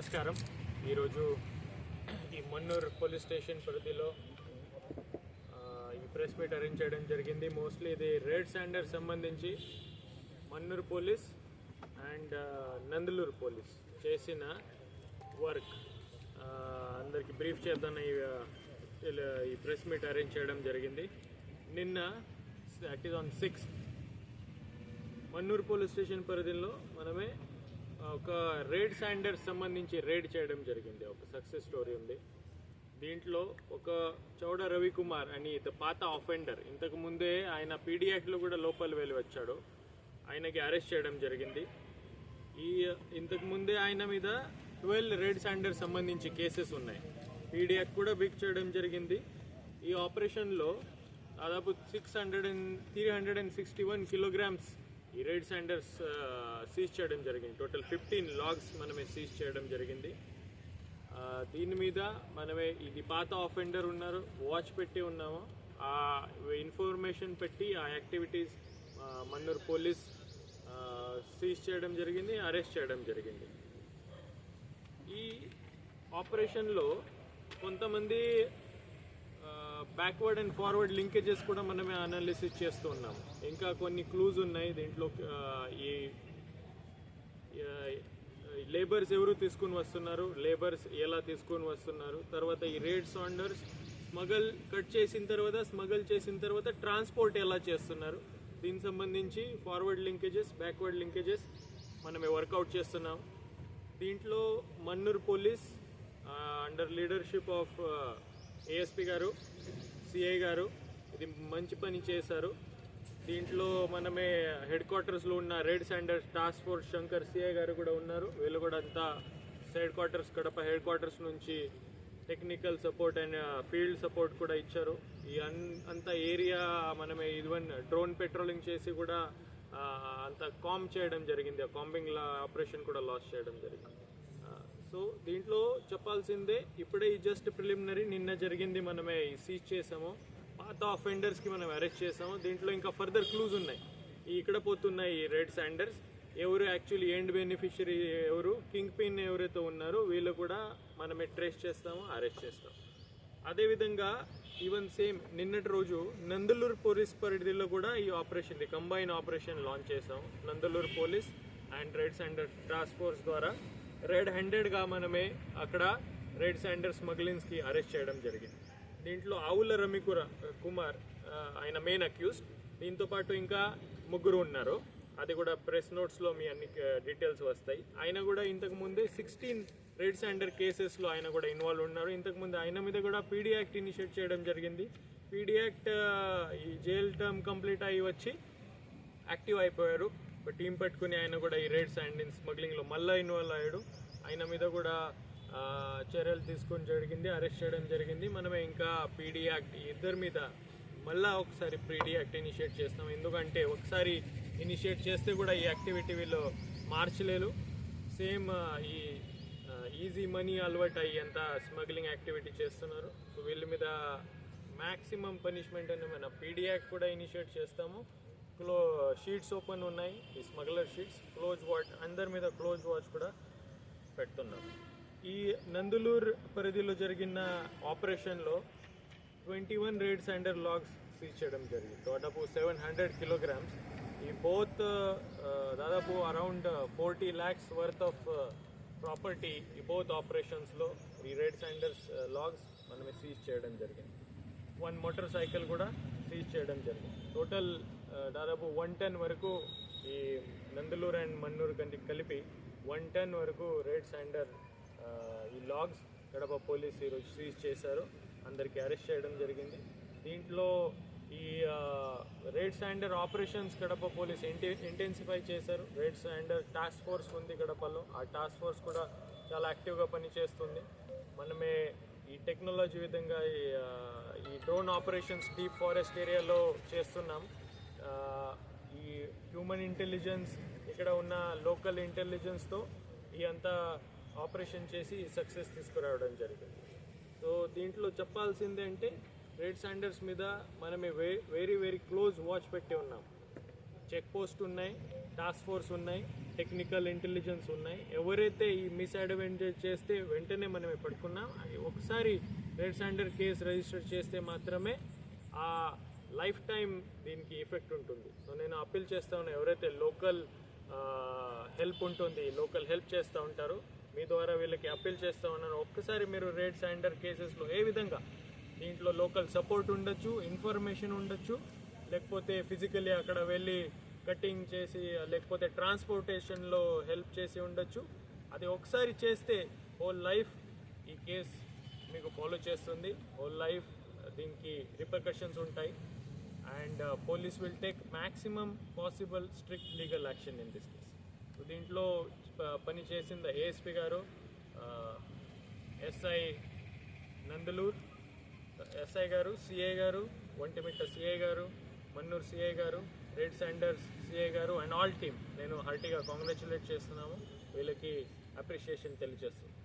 నమస్కారం. ఈరోజు ఈ మన్నూర్ పోలీస్ స్టేషన్ పరిధిలో ఈ ప్రెస్ మీట్ అరేంజ్ చేయడం జరిగింది. మోస్ట్లీ ఇది రెడ్ శాండర్ సంబంధించి Mannur police and Nandalur police చేసిన వర్క్. అందరికి బ్రీఫ్ చేద్దాం ఈ ఇలా ఈ ప్రెస్ మీట్ అరేంజ్ చేయడం జరిగింది. నిన్న that is on sixth Mannur police station పరిధిలో మనమే ఒక రేడ్ శాండర్స్ సంబంధించి రేడ్ చేయడం జరిగింది. ఒక సక్సెస్ స్టోరీ ఉంది. దీంట్లో ఒక చౌడ రవికుమార్ అని ఇత పాత ఆఫెండర్. ఇంతకు ముందే ఆయన పీడియాక్లో కూడా లోపల వెళ్ళి వచ్చాడు ఆయనకి అరెస్ట్ చేయడం జరిగింది. ఈ ఇంతకు ముందే ఆయన మీద ట్వెల్వ్ రెడ్ శాండర్ సంబంధించి కేసెస్ ఉన్నాయి. పీడియాక్ కూడా బిక్ చేయడం జరిగింది. ఈ ఆపరేషన్లో దాదాపు six hundred and three hundred and sixty one kilograms ఈ రైడ్ సాండర్స్ సీజ్ చేయడం జరిగింది. టోటల్ ఫిఫ్టీన్ లాగ్స్ మనమే సీజ్ చేయడం జరిగింది. దీని మీద మనమే ఇది పాత ఆఫెండర్ ఉన్నారు వాచ్ పెట్టి ఉన్నాము. ఆ ఇన్ఫర్మేషన్ పెట్టి ఆ యాక్టివిటీస్ మన్నూరు పోలీస్ సీజ్ చేయడం జరిగింది అరెస్ట్ చేయడం జరిగింది. ఈ ఆపరేషన్లో కొంతమంది బ్యాక్వర్డ్ అండ్ ఫార్వర్డ్ లింకేజెస్ కూడా మనమే అనాలిసిస్ చేస్తూ ఉన్నాం. ఇంకా కొన్ని క్లూజ్ ఉన్నాయి దీంట్లో ఈ లేబర్స్ ఎవరు తీసుకుని వస్తున్నారు లేబర్స్ ఎలా తీసుకొని వస్తున్నారు తర్వాత ఈ రేడ్ సాండర్స్ స్మగల్ కట్ చేసిన తర్వాత స్మగల్ చేసిన తర్వాత ట్రాన్స్పోర్ట్ ఎలా చేస్తున్నారు దీనికి సంబంధించి ఫార్వర్డ్ లింకేజెస్ బ్యాక్వర్డ్ లింకేజెస్ మనమే వర్కౌట్ చేస్తున్నాం. దీంట్లో Mannur police under leadership of ASP గారు సిఐ గారు ఇది మంచి పని చేశారు. దీంట్లో మనమే హెడ్ క్వార్టర్స్లో ఉన్న red sanders task force Shankar CI గారు కూడా ఉన్నారు. వీళ్ళు కూడా అంతా head quarters Kadapa head quarters నుంచి technical support and field support కూడా ఇచ్చారు. ఈ అన్ అంత ఏరియా మనమే ఈవెన్ డ్రోన్ పెట్రోలింగ్ చేసి కూడా అంత కామ్ చేయడం జరిగింది. ఆ కాంబింగ్ ఆపరేషన్ కూడా లాస్ చేయడం జరిగింది. సో దీంట్లో చెప్పాల్సిందే ఇప్పుడే ఈ జస్ట్ ప్రిలిమినరీ నిన్న జరిగింది మనమే సీజ్ చేసాము. పాత అఫెండర్స్కి మనం అరెస్ట్ చేసాము. దీంట్లో ఇంకా ఫర్దర్ క్లూజ్ ఉన్నాయి. ఈ ఇక్కడ పోతున్నాయి ఈ రెడ్ శాండర్స్ ఎవరు యాక్చువల్లీ ఎండ్ బెనిఫిషరీ ఎవరు కింగ్ పిన్ ఎవరైతే ఉన్నారో వీళ్ళు కూడా మనమే ట్రేస్ చేస్తాము అరెస్ట్ చేస్తాం అదేవిధంగా ఈవెన్ సేమ్ నిన్నటి రోజు నందలూరు పోలీస్ పరిధిలో కూడా ఈ ఆపరేషన్ కంబైన్ ఆపరేషన్ లాంచ్ చేసాం Nandalur police and red sander task force ద్వారా. రెడ్ హ్యాండెడ్గా మనమే అక్కడ రెడ్ శాండర్ స్మగ్లింగ్స్కి అరెస్ట్ చేయడం జరిగింది. దీంట్లో ఆవుల రమికుర కుమార్ ఆయన మెయిన్ అక్యూస్డ్ దీంతో పాటు ఇంకా ముగ్గురు ఉన్నారు. అది కూడా ప్రెస్ నోట్స్లో మీ అన్ని డీటెయిల్స్ వస్తాయి. ఆయన కూడా ఇంతకు ముందే సిక్స్టీన్ రెడ్ శాండర్ కేసెస్లో ఆయన కూడా ఇన్వాల్వ్ ఉన్నారు. ఇంతకు ముందు ఆయన మీద కూడా పీడీ యాక్ట్ ఇనిషియేట్ చేయడం జరిగింది. పీడీ యాక్ట్ ఈ జైల్ టర్మ్ కంప్లీట్ అయ్యి వచ్చి యాక్టివ్ అయిపోయారు. ఒక టీం పెట్టుకుని ఆయన కూడా ఈ రేడ్స్ అండ్ స్మగ్లింగ్లో మళ్ళీ ఇన్వాల్వ్ అయ్యాడు. ఆయన మీద కూడా చర్యలు తీసుకొని జరిగింది అరెస్ట్ చేయడం జరిగింది. మనమే ఇంకా పీడీ యాక్ట్ ఇద్దరి మీద మళ్ళా ఒకసారి పీడీ యాక్ట్ ఇనిషియేట్ చేస్తాం. ఎందుకంటే ఒకసారి ఇనిషియేట్ చేస్తే కూడా ఈ యాక్టివిటీ వీళ్ళు మార్చలేరు. సేమ్ ఈ ఈజీ మనీ అలవాటు అయ్యి స్మగ్లింగ్ యాక్టివిటీ చేస్తున్నారు. సో వీళ్ళ మీద మ్యాక్సిమం పనిష్మెంట్ అని మన పీడీ యాక్ట్ కూడా ఇనిషియేట్ చేస్తాము. క్లో షీట్స్ ఓపెన్ ఉన్నాయి. ఈ స్మగ్లర్ షీట్స్ క్లోజ్ వాచ్ అందరి మీద క్లోజ్ వాచ్ కూడా పెడుతున్నాం ఈ నందులూరు పరిధిలో జరిగిన ఆపరేషన్లో twenty one red sander logs seize చేయడం జరిగింది. దాదాపు సెవెన్ హండ్రెడ్ కిలోగ్రామ్స్. ఈ బోత్ దాదాపు around forty lakhs worth of property ఈ బోత్ ఆపరేషన్స్లో ఈ రెడ్ శాండర్స్ లాగ్స్ మనమే సీజ్ చేయడం జరిగింది. వన్ మోటార్ సైకిల్ కూడా సీజ్ చేయడం జరిగింది. టోటల్ దాదాపు వన్ టెన్ వరకు ఈ నందలూరు అండ్ మన్నూరు కంటి కలిపి వన్ టెన్ వరకు రెడ్ సాండర్ ఈ లాగ్స్ కడప పోలీస్ ఈరోజు సీజ్ చేశారు. అందరికీ అరెస్ట్ చేయడం జరిగింది. దీంట్లో ఈ red sander operations Kadapa police ఇంటి ఇంటెన్సిఫై చేశారు. రెడ్ సాండర్ టాస్క్ ఫోర్స్ ఉంది కడపలో. ఆ టాస్క్ ఫోర్స్ కూడా చాలా యాక్టివ్గా పనిచేస్తుంది. మనమే ఈ టెక్నాలజీ విధంగా ఈ, ఈ డ్రోన్ ఆపరేషన్స్ డీప్ ఫారెస్ట్ ఏరియాలో చేస్తున్నాం. ఈ హ్యూమన్ ఇంటెలిజెన్స్ ఇక్కడ ఉన్న లోకల్ ఇంటెలిజెన్స్తో ఈ అంతా ఆపరేషన్ చేసి సక్సెస్ తీసుకురావడం జరిగింది. సో దీంట్లో చెప్పాల్సింది అంటే రెడ్ శాండర్స్ మీద మనమే we very very close watch పెట్టి ఉన్నాం. చెక్ పోస్ట్ ఉన్నాయి టాస్క్ ఫోర్స్ ఉన్నాయి టెక్నికల్ ఇంటెలిజెన్స్ ఉన్నాయి. ఎవరైతే ఈ మిస్అడ్వాంటేజ్ చేస్తే వెంటనే మనం పట్టుకున్నాం. అది ఒకసారి రెడ్ శాండర్ కేసు రిజిస్టర్ చేస్తే మాత్రమే ఆ లైఫ్ టైం దీనికి ఎఫెక్ట్ ఉంటుంది. సో నేను అప్పీల్ చేస్తా ఉన్నా ఎవరైతే లోకల్ హెల్ప్ ఉంటుంది లోకల్ హెల్ప్ చేస్తూ ఉంటారో మీ ద్వారా వీళ్ళకి అప్పీల్ చేస్తూ ఉన్నాను. ఒక్కసారి మీరు రేడ్ సైండర్ కేసెస్లో ఏ విధంగా దీంట్లో లోకల్ సపోర్ట్ ఉండొచ్చు ఇన్ఫర్మేషన్ ఉండొచ్చు లేకపోతే ఫిజికలీ అక్కడ వెళ్ళి కటింగ్ చేసి లేకపోతే ట్రాన్స్పోర్టేషన్లో హెల్ప్ చేసి ఉండొచ్చు. అది ఒకసారి చేస్తే హోల్ లైఫ్ ఈ కేస్ మీకు ఫాలో చేస్తుంది. హోల్ లైఫ్ దీనికి రిపర్కషన్స్ ఉంటాయి. And police will take maximum possible strict legal action in this case so దీంట్లో ప- పని చేసింది ఏఎస్పి గారు uh, ఎస్ఐ నందలూర్ ఎస్ఐ గారు సిఐ గారు ఒంటిమిట్ట సిఐ గారు మన్నూరు సిఐ గారు రెడ్ సెండర్స్ సిఐ గారు అండ్ ఆల్ టీమ్ నేను హార్టీగా కాంగ్రాచులేట్ చేస్తున్నాము. వీళ్ళకి అప్రిషియేషన్ తెలియజేస్తున్నాను